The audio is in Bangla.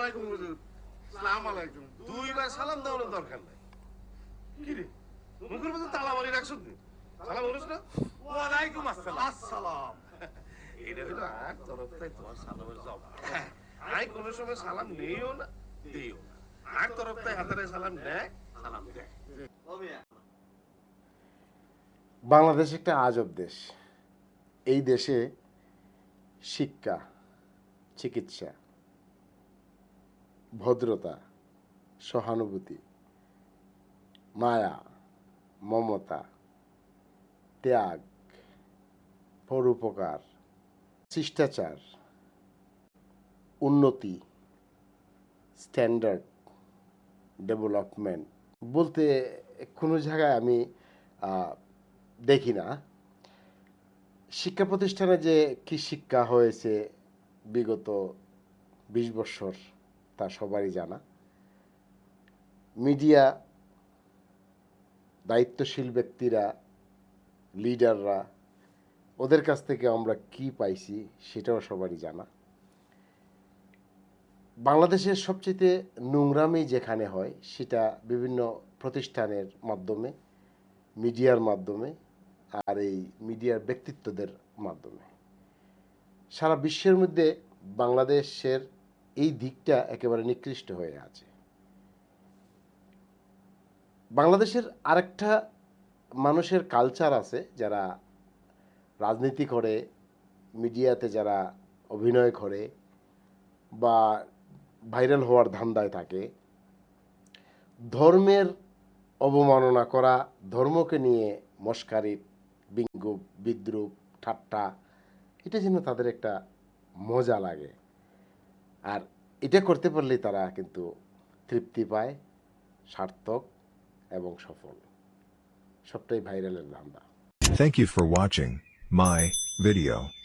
ওয়ালাইকুম হুজুর। সালাম আলাইকুম। দুইবার সালাম দেওয়ার দরকার নাই। কি রে? মুখের মধ্যে তালা মারি রাখছ তুই সালাম বলিস না? ওয়ালাইকুম আসসালাম। আসসালাম। এটা হলো আর তরফ থেকে তোমার সালামের জবাব। আমি কোনো সময় সালাম নেইও না দিও না। আর তরফ থেকে হাতারে সালাম নেয় সালাম দেয়। বাংলাদেশ একটা আজব দেশ। এই দেশে শিক্ষা চিকিৎসা ভদ্রতা, সহানুভূতি, মায়া, মমতা, ত্যাগ, পরোপকার, শিষ্টাচার, উন্নতি স্ট্যান্ডার্ড ডেভেলপমেন্ট বলতে কোনো জায়গায় আমি দেখি না। শিক্ষা প্রতিষ্ঠানে যে কি শিক্ষা হয়েছে বিগত বিশ বছর তা সবারই জানা। মিডিয়া দায়িত্বশীল ব্যক্তিরা, লিডাররা, ওদের কাছ থেকে আমরা কি পাইছি সেটাও সবারই জানা। বাংলাদেশের সবচেয়ে নোংরামি যেখানে হয় সেটা বিভিন্ন প্রতিষ্ঠানের মাধ্যমে, মিডিয়ার মাধ্যমে আর এই মিডিয়ার ব্যক্তিত্বদের মাধ্যমে। সারা বিশ্বের মধ্যে বাংলাদেশের এই দিকটা একেবারে নিকৃষ্ট হয়ে আছে। বাংলাদেশের আরেকটা মানুষের কালচার আছে যারা রাজনীতি করে, মিডিয়াতে যারা অভিনয় করে বা ভাইরাল হওয়ার ধান্দায় থাকে। ধর্মের অবমাননা করা, ধর্মকে নিয়ে মস্কারি, বিঙ্গ, বিদ্রুপ, ঠাট্টা, এটা যেন তাদের একটা মজা লাগে। আর এটা করতে পারলে তারা কিন্তু তৃপ্তি পায়, সার্থক এবং সফল সবটাই ভাইরালের ধান্দা thank you for watching my video.